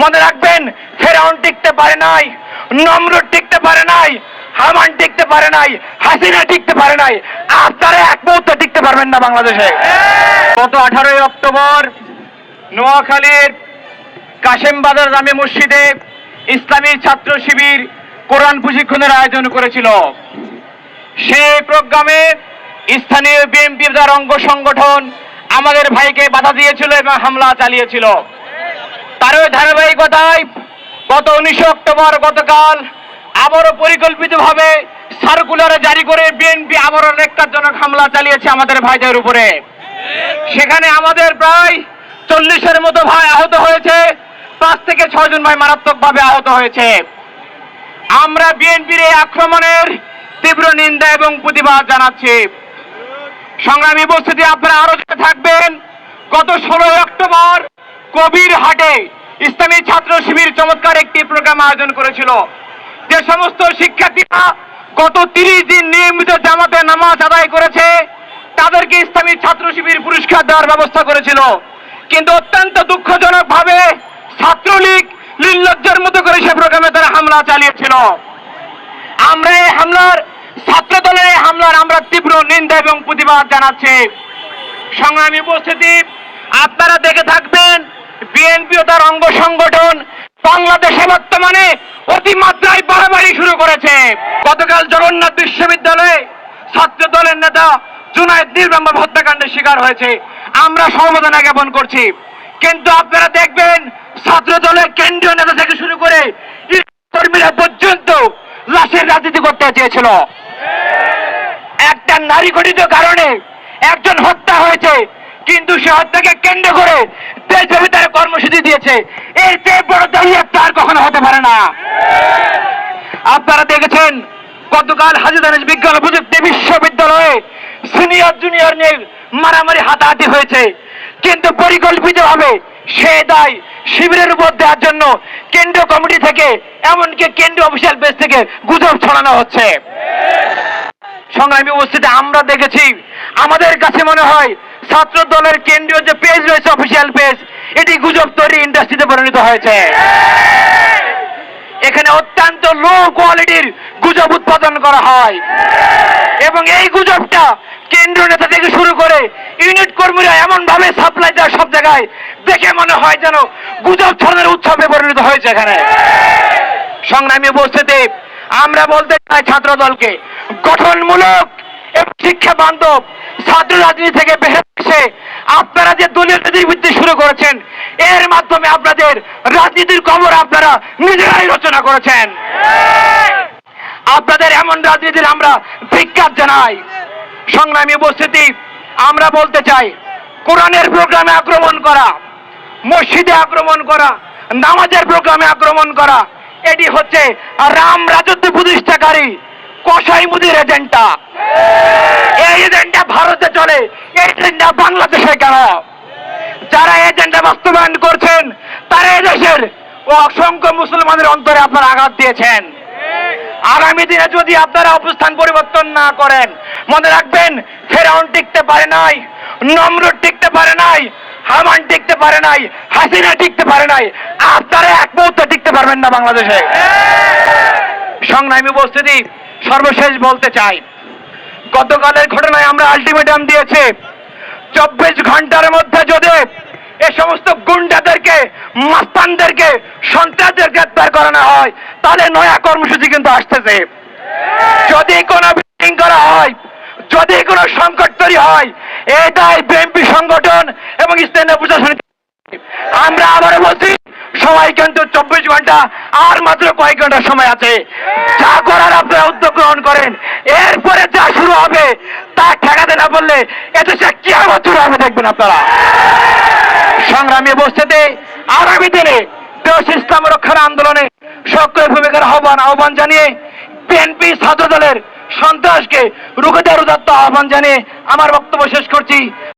মনে রাখবেন, ফেরাউন টিকতে পারে নাই, নমরুদ টিকতে পারে নাই, হামান টিকতে পারে নাই, হাসিনা টিকতে পারে নাই, আপনারা এক মুহূর্তে টিকতে পারবেন না বাংলাদেশে। গত আঠারোই অক্টোবর, নোয়াখালীর কাশেম বাজার জামে মসজিদে ইসলামী ছাত্র শিবির কোরআন প্রশিক্ষণের আয়োজন করেছিল। সেই প্রোগ্রামে স্থানীয় বিএনপি যার অঙ্গ সংগঠন আমাদের ভাইকে বাধা দিয়েছিল এবং হামলা চালিয়েছিল। তারও ধারাবাহিকতায় গত উনিশে অক্টোবর গতকাল আবারও পরিকল্পিতভাবে সার্কুলারে জারি করে বিএনপি আবারও রেক্তারজনক হামলা চালিয়েছে আমাদের ভাইদের উপরে। সেখানে আমাদের প্রায় চল্লিশের মতো ভাই আহত হয়েছে, পাঁচ থেকে ছয় জন ভাই মারাত্মকভাবে আহত হয়েছে। আমরা বিএনপির এই আক্রমণের তীব্র নিন্দা এবং প্রতিবাদ জানাচ্ছি। সংগ্রামী উপস্থিতি আপনারা আরও থাকবেন। গত ষোলোই অক্টোবর কবির হাটে ইসলামী ছাত্র শিবির চমৎকার একটি প্রোগ্রাম আয়োজন করেছিল। যে সমস্ত শিক্ষার্থীরা গত তিরিশ দিন নিয়মিত জামাতে নামাজ আদায় করেছে, তাদেরকে ইসলামী ছাত্র শিবির পুরস্কার দেওয়ার ব্যবস্থা করেছিল। কিন্তু অত্যন্ত দুঃখজনক ভাবে ছাত্রলীগ নির্লজ্জের মতো করে সে প্রোগ্রামে তারা হামলা চালিয়েছিল। আমরা এই হামলার ছাত্র দলের এই হামলার আমরা তীব্র নিন্দা এবং প্রতিবাদ জানাচ্ছি। সংগ্রামী উপস্থিতি, আপনারা দেখে থাকবেন বিএনপি ও তার অঙ্গ বাংলাদেশে বর্তমানে অতিমাত্রায় বাড়াবাড়ি শুরু করেছে। গতকাল জগন্নাথ বিশ্ববিদ্যালয়ে ছাত্র দলের নেতা জুনায়দ নির্বাম্ব হত্যাকাণ্ডের শিকার হয়েছে। আমরা সমবেদনা জ্ঞাপন করছি। কিন্তু আপনারা দেখবেন, ছাত্র দলের কেন্দ্রীয় নেতা থেকে শুরু করে কর্মীরা পর্যন্ত লাশের রাজনীতি করতে চেয়েছিল। একটা নারী ঘটিত কারণে একজন হত্যা হয়েছে। কিন্তু হত্যাকে কেন্দ্র করে দেশব্যাপী তারা কর্মসূচি দিয়েছে। এর চেয়ে বড় দলিয়াত আর কখনো হতে পারে না। আপনারা দেখেছেন, গতকাল হাজিদানেশ বিজ্ঞান প্রযুক্তি বিশ্ববিদ্যালয়ে সিনিয়র জুনিয়র নিয়ে মারামারি হাতাহাতি হয়েছে। কিন্তু পরিকল্পিতভাবে সে দায় শিবিরের উপর দেওয়ার জন্য কেন্দ্রীয় কমিটি থেকে, এমনকি কেন্দ্রীয় অফিসিয়াল বেস থেকে গুজব ছড়ানো হচ্ছে। সংগ্রামী উপস্থিতি, আমরা দেখেছি, আমাদের কাছে মনে হয় ছাত্র দলের কেন্দ্রীয় যে পেজ রয়েছে অফিসিয়াল পেজ, এটি গুজব তৈরি ইন্ডাস্ট্রিতে পরিণত হয়েছে। এখানে অত্যন্ত লো কোয়ালিটির গুজব উৎপাদন করা হয়। এবং এই গুজবটা কেন্দ্র নেতা থেকে শুরু করে ইউনিট কর্মীরা এমন ভাবে সাপ্লাই দেয় সব জায়গায় দেখে মনে হয় যেন গুজব ছড়ানোর উৎসবে পরিণত হয়েছে এখানে। সংগ্রামী উপস্থিতি, আমরা বলতে চাই ছাত্র দলকে গঠনমূলক শিক্ষা বান্ধব, ছাত্র রাজনীতি থেকে বের এসে আপনারা যে দলীয় নীতিবৃত্তি শুরু করেছেন, এর মাধ্যমে আপনাদের রাজনীতির খবর আপনারা নিজেরাই রচনা করেছেন। আপনাদের এমন রাজনীতির আমরা ধিক্কার জানাই। সংগ্রামী উপস্থিতি, আমরা বলতে চাই, কোরআনের প্রোগ্রামে আক্রমণ করা, মসজিদে আক্রমণ করা, নামাজের প্রোগ্রামে আক্রমণ করা, এটি হচ্ছে রাম রাজত্ব প্রতিষ্ঠাকারী কসাই মুদির এজেন্টটা এজেন্ডা ভারতে চলে, এই এজেন্ডা বাংলাদেশে কেন যারা এজেন্ডা বাস্তবায়ন করছেন, তারা দেশের ও অসংখ্য মুসলমানের অন্তরে আপনারা আঘাত দিয়েছেন। আগামী দিনে যদি আপনারা অবস্থান পরিবর্তন না করেন, মনে রাখবেন, ফেরাউন টিকতে পারে নাই, নমরুদ টিকতে পারে নাই, হামান টিকতে পারে নাই, হাসিনা টিকতে পারে নাই, আপনারা এক মুহূর্তে টিকতে পারবেন না বাংলাদেশে। সংগ্রামী উপস্থিতি, সর্বশেষ বলতে চাই গতকালের ঘটনায় আমরা আলটিমেটাম দিয়েছি। চব্বিশ ঘণ্টার মধ্যে যদি এ সমস্ত গুন্ডাদেরকে, মাস্তানদেরকে সন্ত্রাসদের গ্রেপ্তার করানো হয়, তাহলে নয়া কর্মসূচি কিন্তু আসতেছে। যদি কোনো মিটিং করা হয়, যদি কোনো সংকট তৈরি হয়, এটাই বিএনপি সংগঠন এবং স্থানীয় প্রশাসন। আমরা আবারও বলছি সময় কিন্তু চব্বিশ ঘণ্টা, আর মাত্র কয়েক ঘণ্টা সময় আছে। যা করার আপনারা উদ্যোগ গ্রহণ করেন। এরপরে যা শুরু হবে, তা ঠেকাতে না বললে শুরু হবে, দেখবেন আপনারা। সংগ্রামী আগামী দিনে দেশ ইসলাম রক্ষার আন্দোলনে সক্রিয় ভূমিকার আহ্বান আহ্বান জানিয়ে বিএনপি ছাত্র দলের সন্ত্রাসকে রুখে দেওয়ার আহ্বান জানিয়ে আমার বক্তব্য শেষ করছি।